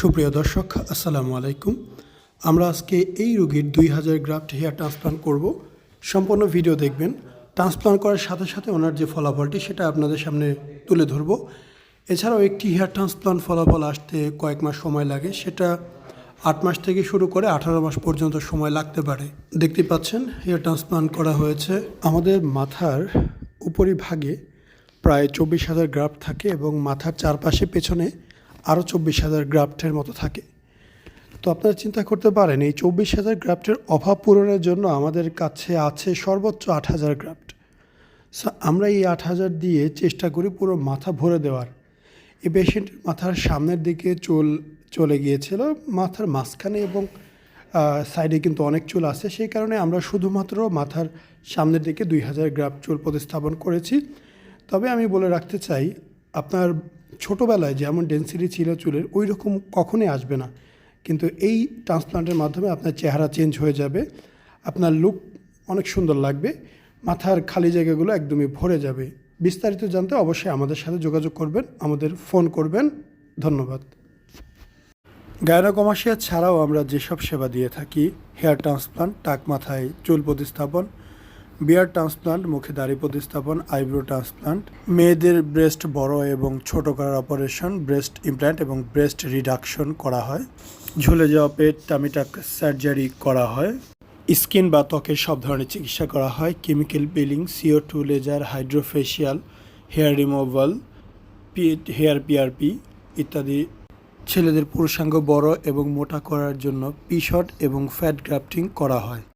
সুপ্রিয় দর্শক, আসসালামু আলাইকুম। আমরা আজকে এই রোগীর দুই হাজার গ্রাফট হেয়ার ট্রান্সপ্লান্ট করব। সম্পূর্ণ ভিডিও দেখবেন। ট্রান্সপ্লান্ট করার সাথে সাথে ওনার যে ফলাফলটি, সেটা আপনাদের সামনে তুলে ধরব। এছাড়াও একটি হেয়ার ট্রান্সপ্লান্ট ফলাফল আসতে কয়েক মাস সময় লাগে। সেটা আট মাস থেকে শুরু করে আঠারো মাস পর্যন্ত সময় লাগতে পারে। দেখতে পাচ্ছেন হেয়ার ট্রান্সপ্লান্ট করা হয়েছে। আমাদের মাথার উপরিভাগে প্রায় চব্বিশ হাজার গ্রাফট থাকে এবং মাথার চারপাশে পেছনে আরও চব্বিশ হাজার গ্রাফটের মতো থাকে। তো আপনারা চিন্তা করতে পারেন, এই চব্বিশ হাজার গ্রাফটের অভাব পূরণের জন্য আমাদের কাছে আছে সর্বোচ্চ আট হাজার গ্রাফট। সো আমরা এই আট হাজার দিয়ে চেষ্টা করি পুরো মাথা ভরে দেওয়ার। এই পেশেন্টের মাথার সামনের দিকে চুল চলে গিয়েছিল, মাথার মাঝখানে এবং সাইডে কিন্তু অনেক চুল আছে। সেই কারণে আমরা শুধুমাত্র মাথার সামনের দিকে দুই হাজার গ্রাফ চুল প্রতিস্থাপন করেছি। তবে আমি বলে রাখতে চাই, আপনার ছোটোবেলায় যেমন ডেন্সিটি ছিল চুলের ওই রকম কখনোই আসবে না। কিন্তু এই ট্রান্সপ্লান্টের মাধ্যমে আপনার চেহারা চেঞ্জ হয়ে যাবে, আপনার লুক অনেক সুন্দর লাগবে, মাথার খালি জায়গাগুলো একদমই ভরে যাবে। বিস্তারিত জানতে অবশ্যই আমাদের সাথে যোগাযোগ করবেন, আমাদের ফোন করবেন। ধন্যবাদ। গায়নোকমাসিয়া ছাড়াও আমরা যেসব সেবা দিয়ে থাকি হেয়ার ট্রান্সপ্লান্ট টাক মাথায় চুল প্রতিস্থাপন বিয়ার ট্রান্সপ্লান্ট, মুখে দাড়ি প্রতিস্থাপন, আইব্রো ট্রান্সপ্লান্ট, মেয়েদের ব্রেস্ট বড় এবং ছোট করার অপারেশন, ব্রেস্ট ইমপ্ল্যান্ট এবং ব্রেস্ট রিডাকশন করা হয়। ঝুলে যাওয়া পেট, টামিটাক সার্জারি করা হয়। স্কিন বা ত্বকের সব ধরনের চিকিৎসা করা হয়। Chemical peeling CO two, laser, hydrofacial, hair removal hair PRP ইত্যাদি। ছেলেদের পুরুষাঙ্গ বড় এবং মোটা করার জন্য পি শট এবং ফ্যাট গ্রাফটিং করা হয়।